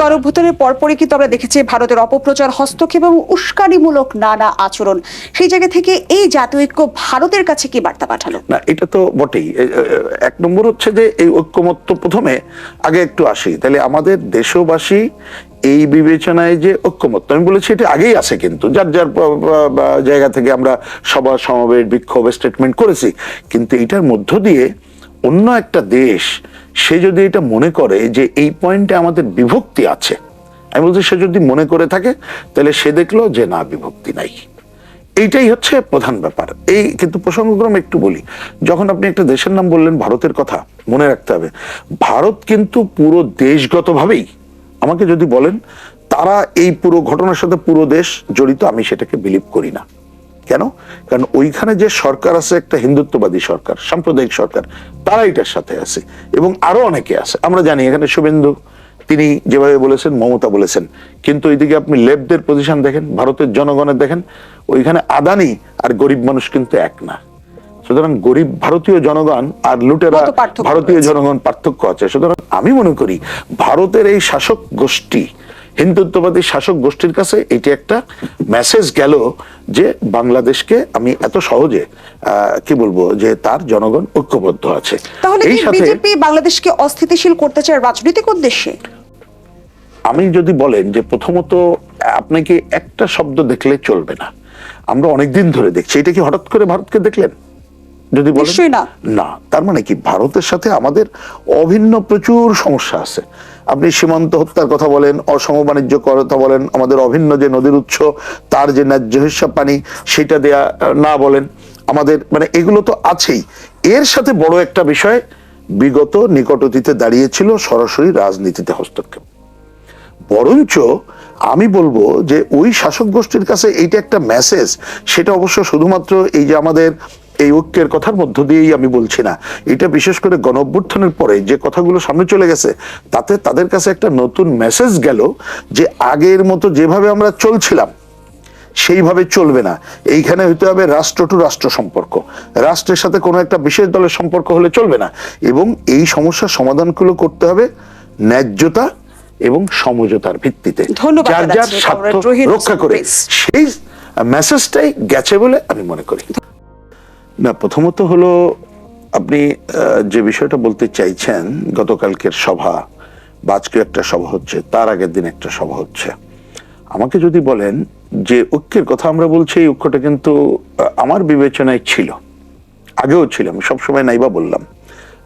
গণঅভ্যুত্থানের পরপরই কিন্তু আমরা দেখেছি ভারতের অপপ্রচার, হস্তক্ষেপ এবং উস্কানিমূলক নানা আচরণ। সেই জায়গা থেকে এই জাতীয় ঐক্য ভারতের কাছে কি বার্তা পাঠালো? না, এটা তো বটেই। এক নম্বর হচ্ছে যে এই ঐক্যমত্য প্রথমে আগে একটু আসি। তাহলে আমাদের দেশবাসী এই বিবেচনায় যে ঐক্যমত্য, আমি বলেছি এটা আগেই আছে কিন্তু, যার যার জায়গা থেকে আমরা সভা সমাবেশ বিক্ষোভ স্টেটমেন্ট করেছি। কিন্তু এটার মধ্য দিয়ে অন্য একটা দেশ, সে যদি এটা মনে করে যে এই পয়েন্টে আমাদের বিভক্তি আছে, আমি বলছি সে যদি মনে করে থাকে, তাহলে সে দেখল যে না, বিভক্তি নাই। এইটাই হচ্ছে প্রধান ব্যাপার। এই কিন্তু প্রসঙ্গক্রমে একটু বলি, যখন আপনি একটা দেশের নাম বললেন, ভারতের কথা মনে রাখতে হবে। ভারত কিন্তু পুরো দেশগতভাবেই, আমাকে যদি বলেন, তারা এই পুরো ঘটনার সাথে পুরো দেশ জড়িত, আমি সেটাকে বিলিভ করি না। কেন? কারণ ওইখানে যে সরকার আছে একটা হিন্দুত্ববাদী সরকার সাম্প্রদায়িক সরকার তারা এটার সাথে আছে এবং আরও অনেকে আছে। আমরা জানি এখানে শুভেন্দু তিনি যেভাবে বলেছেন মমতা বলেছেন। কিন্তু ওইদিকে আপনি লেবদের পজিশন দেখেন ভারতের জনগণের দেখেন ওইখানে আদানি আর গরিব মানুষ কিন্তু এক না। সুতরাং গরিব ভারতীয় জনগণ আর লুটেরা ভারতীয় জনগণ পার্থক্য আছে। সুতরাং আমি মনে করি ভারতের এই শাসক গোষ্ঠী হিন্দুত্ববাদী শাসক গোষ্ঠীর কাছে এটি একটা মেসেজ গেল যে বাংলাদেশকে আমি এত সহজে কি বলব যে তার জনগণ ঐক্যবদ্ধ আছে। তাহলে বিজেপি বাংলাদেশকে অস্থিতিশীল করতে চায়? রাজনৈতিক উদ্দেশ্যে? আমি যদি বলেন যে প্রথমত আপনাকে একটা শব্দ দেখলে চলবে না? আমরা অনেকদিন ধরে দেখছি। এটা কি হঠাৎ করে ভারতকে দেখলেন? যদি বলেন? নিশ্চয়ই না। না তার মানে কি ভারতের সাথে আমাদের অভিন্ন প্রচুর সমস্যা আছে। আপনি সীমান্ত হত্যার কথা বলেন অসম বাণিজ্য কথা বলেন আমাদের অভিন্ন যে নদীর উৎস তার যে ন্যায্য হিসাব পানি সেটা দেয়া না বলেন। আমাদের মানে এগুলো তো আছেই। এর সাথে বড় একটা বিষয় বিগত নিকট অতীতে দাঁড়িয়েছিল সরাসরি রাজনীতিতে হস্তক্ষেপ। বরঞ্চ আমি বলব যে ওই শাসক গোষ্ঠীর কাছে এইটা একটা মেসেজ সেটা অবশ্য শুধুমাত্র এই যে আমাদের এই ঐক্যের কথার মধ্য দিয়েই আমি বলছি না। এটা বিশেষ করে গণ অভ্যুত্থানের পরে যে কথাগুলো সামনে চলে গেছে তাতে তাদের কাছে একটা নতুন মেসেজ গেল যে আগের মতো যেভাবে আমরা চলছিলাম সেইভাবে চলবে না। এইখানে হইতে হবে রাষ্ট্র টু রাষ্ট্র সম্পর্ক। রাষ্ট্রের সাথে কোনো একটা বিশেষ দলের সম্পর্ক হলে চলবে না। এবং এই সমস্যার সমাধানগুলো করতে হবে ন্যায্যতা এবং সমঝোতার ভিত্তিতে। যার যার স্বার্থ রক্ষা করে। সেই মেসেজটাই গেছে বলে আমি মনে করি। না, প্রথমত হলো আপনি যে বিষয়টা বলতে চাইছেন, গতকালকের সভা বা আজকে একটা সভা হচ্ছে, তার আগের দিন একটা সভা হচ্ছে। আমাকে যদি বলেন যে ঐক্যের কথা আমরা বলছি, এই ঐক্যটা কিন্তু আমার বিবেচনায় ছিল। আগেও ছিল, আমি সবসময় নাইবা বললাম,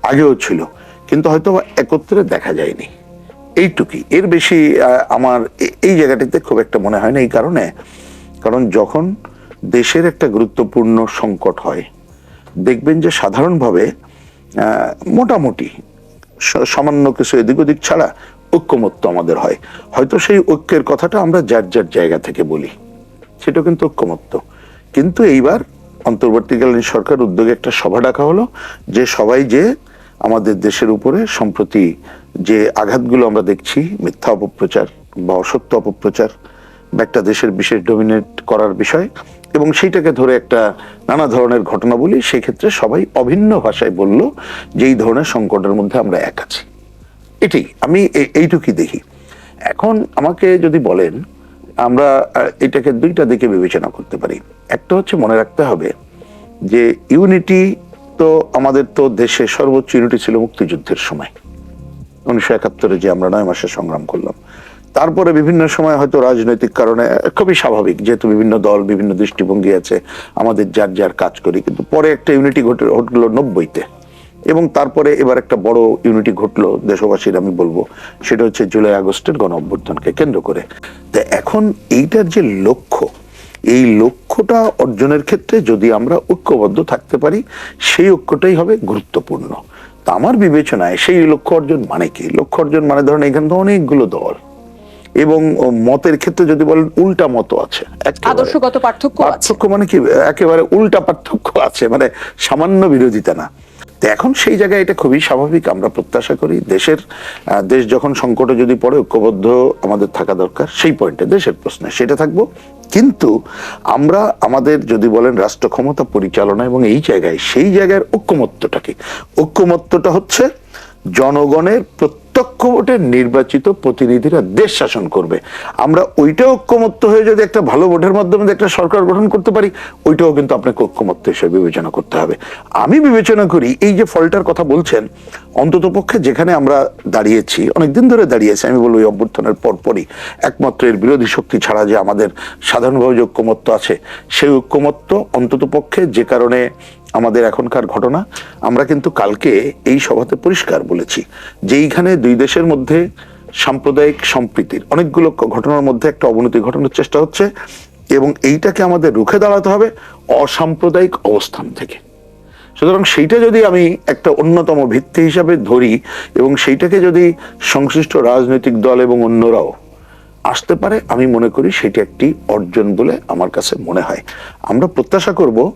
আগেও ছিল। কিন্তু হয়তো একত্রে দেখা যায়নি। এইটুকুই। এর বেশি আমার এই জায়গাটিতে খুব একটা মনে হয় না এই কারণে। কারণ যখন দেশের একটা গুরুত্বপূর্ণ সংকট হয় দেখবেন যে সাধারণভাবে মোটামুটি সামান্য কিছু এদিক ওদিক ছাড়া ঐক্যমত্য আমাদের হয়। হয়তো সেই ঐক্যের কথাটা আমরা যার যার জায়গা থেকে বলি সেটা কিন্তু ঐক্যমত্য। কিন্তু এইবার অন্তর্বর্তীকালীন সরকার উদ্যোগে একটা সভা ডাকা হলো, যে সবাই যে আমাদের দেশের উপরে সম্প্রতি যে আঘাতগুলো আমরা দেখছি, মিথ্যা অপপ্রচার বা অসত্য অপপ্রচার বা একটা দেশের বিশেষ ডোমিনেট করার বিষয় এবং সেইটাকে ধরে একটা নানা ধরনের ঘটনা বলি সেই ক্ষেত্রে সবাই অভিন্ন ভাষায় বলল যে এই ধরনের সংকটের মধ্যে আমরা এক আছি। এটাই আমি এইটুকুই দেখি। এখন আমাকে যদি বলেন, আমরা এটাকে দুইটা দিকে বিবেচনা করতে পারি। একটা হচ্ছে মনে রাখতে হবে যে ইউনিটি তো আমাদের তো দেশে সর্বোচ্চ ইউনিটি ছিল মুক্তিযুদ্ধের সময়। উনিশশো একাত্তরে যে আমরা নয় মাসে সংগ্রাম করলাম। তারপরে বিভিন্ন সময় হয়তো রাজনৈতিক কারণে খুবই স্বাভাবিক যেহেতু বিভিন্ন দল, বিভিন্ন দৃষ্টিভঙ্গি আছে, আমাদের যার যার কাজ করি, কিন্তু পরে একটা ইউনিটি ঘটে, ঘটলো নব্বইতে। এবং তারপরে এবার একটা বড় ইউনিটি ঘটলো দেশবাসীর, আমি বলব, সেটা হচ্ছে জুলাই আগস্টের গণ অভ্যর্থনকে কেন্দ্র করে। তা এখন এইটার যে লক্ষ্য, এই লক্ষ্যটা অর্জনের ক্ষেত্রে যদি আমরা ঐক্যবদ্ধ থাকতে পারি, সেই ঐক্যটাই হবে গুরুত্বপূর্ণ। তা আমার বিবেচনায় সেই লক্ষ্য অর্জন মানে কি? লক্ষ্য অর্জন মানে ধরেন এখানে তো অনেকগুলো দল এবং মতের ক্ষেত্রে যদি বলেন উল্টা মত আছে। আদর্শগত পার্থক্য পার্থক্য মানে কি? একেবারে উল্টা পার্থক্য আছে মানে সামান্য বিরোধিতা না। এখন সেই জায়গায় এটা খুবই স্বাভাবিক আমরা প্রত্যাশা করি দেশের দেশ যখন সংকটে যদি পড়ে ঐক্যবদ্ধ আমাদের থাকা দরকার সেই পয়েন্টে দেশের প্রশ্নে সেটা থাকব। কিন্তু আমরা আমাদের যদি বলেন রাষ্ট্র ক্ষমতা পরিচালনা এবং এই জায়গায় সেই জায়গার ঐক্যমত্যটা কি? ঐক্যমত্যটা হচ্ছে জনগণের প্রত্যাশা প্রত্যক্ষ ভোটে নির্বাচিত প্রতিনিধিরা দেশ শাসন করবে। আমরা ওইটা ঐক্যমত্য হয়ে যদি একটা ভালো ভোটের মাধ্যমে একটা সরকার গঠন করতে পারি, ওইটাও কিন্তু আপনাকে ঐক্যমত্য হিসেবে বিবেচনা করতে হবে। আমি বিবেচনা করি, এই যে ফলটার কথা বলছেন, অন্তত পক্ষে যেখানে আমরা দাঁড়িয়েছি, অনেকদিন ধরে দাঁড়িয়েছি, আমি বলব এই অভ্যর্থনের পরপরই, একমাত্র এর বিরোধী শক্তি ছাড়া যে আমাদের সাধারণভাবে যে ঐক্যমত্য আছে, সেই ঐক্যমত্য অন্তত পক্ষে যে কারণে আমাদের এখনকার ঘটনা। আমরা কিন্তু কালকে এই সভাতে পরিষ্কার বলেছি যে এইখানে দুই দেশের মধ্যে সাম্প্রদায়িক সম্প্রীতির অনেকগুলো ঘটনার মধ্যে একটা অবনতি ঘটানোর চেষ্টা হচ্ছে এবং এইটাকে আমাদের রুখে দাঁড়াতে হবে অসাম্প্রদায়িক অবস্থান থেকে। সুতরাং সেইটা যদি আমি একটা অন্যতম ভিত্তি হিসাবে ধরি এবং সেইটাকে যদি সংশ্লিষ্ট রাজনৈতিক দল এবং অন্যরাও আসতে পারে, আমি মনে করি সেটি একটি অর্জন বলে আমার কাছে মনে হয়। আমরা প্রত্যাশা করব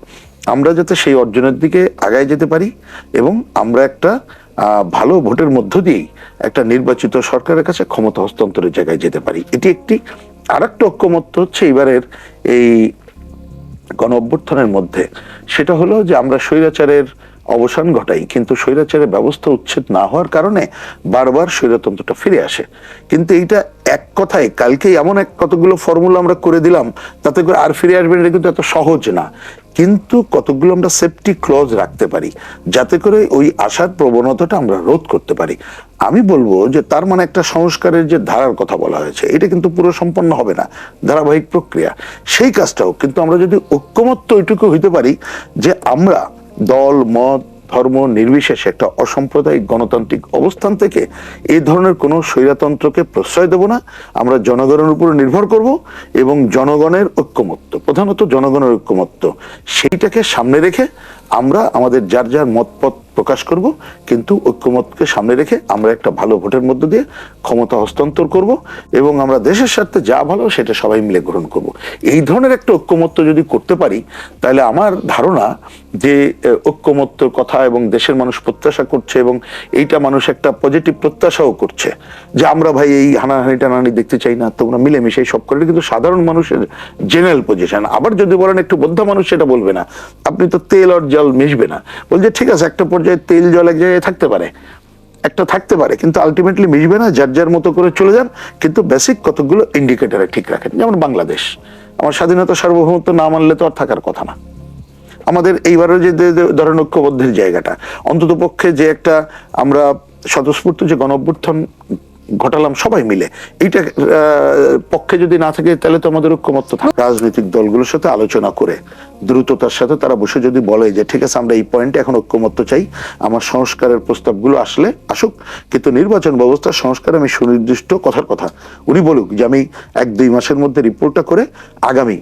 আমরা যাতে সেই অর্জনের দিকে আগায় যেতে পারি এবং আমরা একটা ভালো ভোটের মধ্য দিয়েই একটা নির্বাচিত সরকারের কাছে ক্ষমতা হস্তান্তরের জায়গায় যেতে পারি। এটি একটি আর একটা ঐক্যমত্য হচ্ছে এবারের এই গণ অভ্যর্থনের মধ্যে। সেটা হলো যে আমরা স্বৈরাচারের অবসান ঘটাই কিন্তু স্বৈরাচারের ব্যবস্থা উচ্ছেদ না হওয়ার কারণে বারবার স্বৈরতন্ত্রটা ফিরে আসে। কিন্তু এইটা এক কথায় কালকে এমন এক কতগুলো ফর্মুলা আমরা করে দিলাম, তাতে করে আর ফিরে আসবেন এটা কিন্তু এত সহজ না। কিন্তু কতগুলো আমরা সেফটি ক্লজ রাখতে পারি, যাতে করে ওই আশার প্রবণতাটা আমরা রোধ করতে পারি। আমি বলব যে তার মানে একটা সংস্কারের যে ধারার কথা বলা হয়েছে, এটা কিন্তু পুরো সম্পন্ন হবে না, ধারাবাহিক প্রক্রিয়া। সেই কাজটাও কিন্তু আমরা যদি ঐক্যমত্য ওইটুকু হইতে পারি, যে আমরা দল, মত, ধর্ম নির্বিশেষে একটা অসাম্প্রদায়িক গণতান্ত্রিক অবস্থান থেকে এই ধরনের কোনো স্বৈরাতন্ত্রকে প্রশ্রয় দেব না। আমরা জনগণের উপর নির্ভর করব এবং জনগণের ঐক্যমত্য, প্রধানত জনগণের ঐক্যমত্য, সেইটাকে সামনে রেখে আমরা আমাদের যার যার মতপথ প্রকাশ করব, কিন্তু ঐক্যমতকে সামনে রেখে আমরা একটা ভালো ভোটের মধ্য দিয়ে ক্ষমতা হস্তান্তর করব এবং আমরা দেশের স্বার্থে যা ভালো সেটা সবাই মিলে গ্রহণ করব। এই ধরনের একটা ঐক্যমত্য যদি করতে পারি, তাহলে আমার ধারণা যে ঐক্যমত্যর কথা এবং দেশের মানুষ প্রত্যাশা করছে এবং এইটা মানুষ একটা পজিটিভ প্রত্যাশাও করছে যে আমরা ভাই এই হানাহানি টানাহানি দেখতে চাই না, তোমরা মিলেমিশে সব করে কিন্তু সাধারণ মানুষের জেনারেল পজিশন আবার যদি বলেন একটু বদ্ধ মানুষ সেটা বলবে না, আপনি তো তেল আর জল মিশবে না। বলছে, ঠিক আছে, একটা পর্যায়ে তেল, জল এক জায়গায় থাকতে পারে, একটা থাকতে পারে, কিন্তু আলটিমেটলি মিশবে না, যার যার মতো করে চলে যান, কিন্তু বেসিক কতগুলো ইন্ডিকেটারে ঠিক রাখেন। যেমন বাংলাদেশ, আমার স্বাধীনতা সার্বভৌমত্ব না মানলে তো আর থাকার কথা না। আমাদের এইবারের যে ধরেন ঐক্যবদ্ধের জায়গাটা, অন্তত পক্ষে যে একটা আমরা স্বতঃস্ফূর্ত যে গণ ঘটালাম সবাই মিলে, এইটা পক্ষে যদি না থাকে তাহলে তো আমাদের ঐক্যমত্য থাকে রাজনৈতিক দলগুলোর সাথে আলোচনা করে, দ্রুততার সাথে তারা বসে যদি বলে যে, ঠিক আছে, আমরা এই পয়েন্টে এখন ঐক্যমত্য চাই, আমার সংস্কারের প্রস্তাবগুলো আসলে আসুক, কিন্তু নির্বাচন ব্যবস্থার সংস্কার আমি সুনির্দিষ্ট কথার কথা, উনি বলুক যে, আমি এক দুই মাসের মধ্যে রিপোর্টটা করে আগামী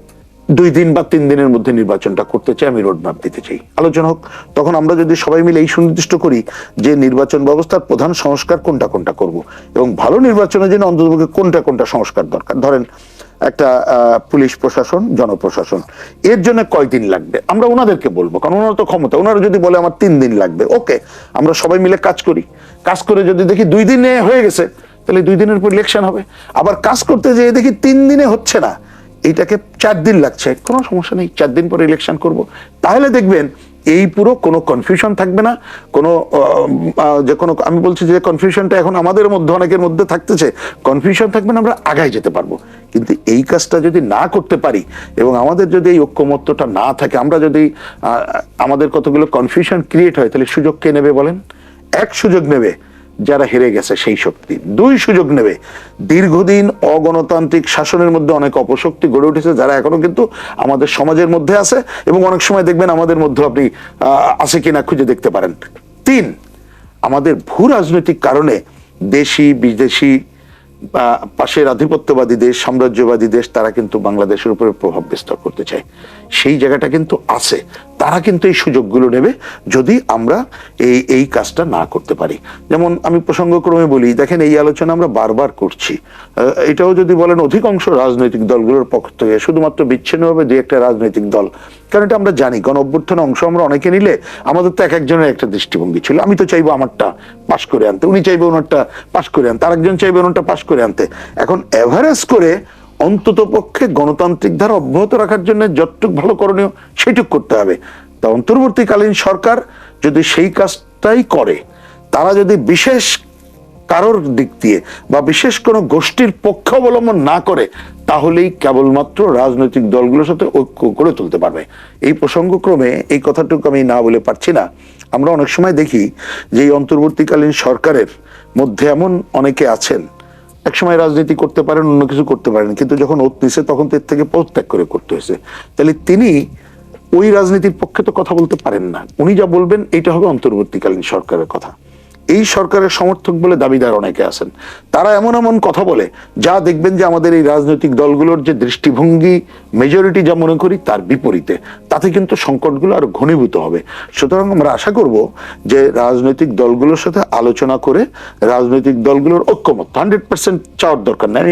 দুই দিন বা তিন দিনের মধ্যে নির্বাচনটা করতে চাই, আমি রোডম্যাপ দিতে চাই। আলোচনা হোক, তখন আমরা যদি সবাই মিলে এই সুনির্দিষ্ট করি যে নির্বাচন ব্যবস্থার প্রধান সংস্কার কোনটা কোনটা করব এবং ভালো নির্বাচনের জন্য অন্ততপক্ষে কোনটা কোনটা সংস্কার দরকার। ধরেন, একটা পুলিশ প্রশাসন, জনপ্রশাসন, এর জন্য কয়দিন লাগবে? আমরা ওনাদেরকে বলব, কারণ ওনারা তো ক্ষমতা। ওনারা যদি বলে আমার তিন দিন লাগবে, ওকে, আমরা সবাই মিলে কাজ করি। কাজ করে যদি দেখি দুই দিনে হয়ে গেছে, তাহলে দুই দিনের পর ইলেকশন হবে। আবার কাজ করতে যেয়ে দেখি তিন দিনে হচ্ছে না। এইটাকে চার দিন লাগছে। কোনো সমস্যা নেই, চার দিন পরে ইলেকশন করব। তাহলে দেখবেন, এই পুরো কোনো কনফিউশন থাকবে না। কোনো যে কোনো, আমি বলছি যে কনফিউশনটা এখন আমাদের মধ্যে, অনেকের মধ্যে থাকতেছে। কনফিউশন থাকবে না, আমরা আগায় যেতে পারব। কিন্তু এই কাজটা যদি না করতে পারি এবং আমাদের যদি এই ঐক্যমত্যটা না থাকে, আমরা যদি আমাদের কতগুলো কনফিউশন ক্রিয়েট হয়, তাহলে সুযোগ কে নেবে বলেন? এক সুযোগ নেবে। যারা হেরে গেছে সেই শক্তি। দুই সুযোগ নেবে। দীর্ঘদিন অগণতান্ত্রিক শাসনের মধ্যে অনেক অপশক্তি গড়ে উঠেছে, যারা এখনও কিন্তু আমাদের সমাজের মধ্যে আছে এবং অনেক সময় দেখবেন আমাদের মধ্যে আপনি আছে কিনা খুঁজে দেখতে পারেন। তিন, আমাদের ভূ রাজনৈতিক কারণে দেশি, বিদেশি পাশের আধিপত্যবাদী দেশ, সাম্রাজ্যবাদী দেশ, তারা কিন্তু বাংলাদেশের উপরে প্রভাব বিস্তার করতে চায়। সেই জায়গাটা কিন্তু আছে। তারা কিন্তু এই সুযোগগুলো নেবে যদি আমরা এই এই কাজটা না করতে পারি। যেমন আমি প্রসঙ্গক্রমে বলি, দেখেন এই আলোচনা আমরা বারবার করছি। এটাও যদি বলেন অধিকাংশ রাজনৈতিক দলগুলোর পক্ষ থেকে, শুধুমাত্র বিচ্ছিন্নভাবে দুই একটা রাজনৈতিক দল কারণ এটা আমরা জানি, গণ অভ্যুত্থানে অংশ আমরা অনেকে নিলে আমাদের তো এক একজনের একটা দৃষ্টিভঙ্গি ছিল। আমি তো চাইব আমারটা পাশ করে আনতে, উনি চাইবে ওনারটা পাশ করে আনতে, আরেকজন চাইবে ওনারটা পাশ করে আনতে। এখন এভারেজ করে অন্তত পক্ষে গণতান্ত্রিক ধারা অব্যাহত রাখার জন্য যতটুক ভালো করণীয় সেটুক করতে হবে। তা অন্তর্বর্তীকালীন সরকার যদি সেই কাজটাই করে, তারা যদি বিশেষ কারোর দিক দিয়ে বা বিশেষ কোনো গোষ্ঠীর পক্ষ অবলম্বন না করে, তাহলেই কেবলমাত্র রাজনৈতিক দলগুলোর সাথে ঐক্য করে তুলতে পারবে। এই প্রসঙ্গক্রমে এই কথাটুকু আমি না বলে পারছি না। আমরা অনেক সময় দেখি যে এই অন্তর্বর্তীকালীন সরকারের মধ্যে এমন অনেকে আছেন, এক সময় রাজনীতি করতে পারেন, অন্য কিছু করতে পারেন, কিন্তু যখন ওত নিছে তখন তো এর থেকে পদত্যাগ করে করতে হয়েছে। তাহলে তিনি ওই রাজনীতির পক্ষে তো কথা বলতে পারেন না। উনি যা বলবেন এটা হবে অন্তর্বর্তীকালীন সরকারের কথা। এই সরকারের সমর্থক বলে দাবিদার অনেকে আছেন। তারা এমন এমন কথা বলে, যা দেখবেন যে আমাদের এই রাজনৈতিক দলগুলোর যে দৃষ্টিভঙ্গি মেজরিটি যা মনে করি তার বিপরীতে। তাতে কিন্তু সংকটগুলো আরও ঘনীভূত হবে। সুতরাং আমরা আশা করব যে রাজনৈতিক দলগুলোর সাথে আলোচনা করে রাজনৈতিক দলগুলোর ঐক্যমত হান্ড্রেড পার্সেন্ট চাওয়ার দরকার নেই।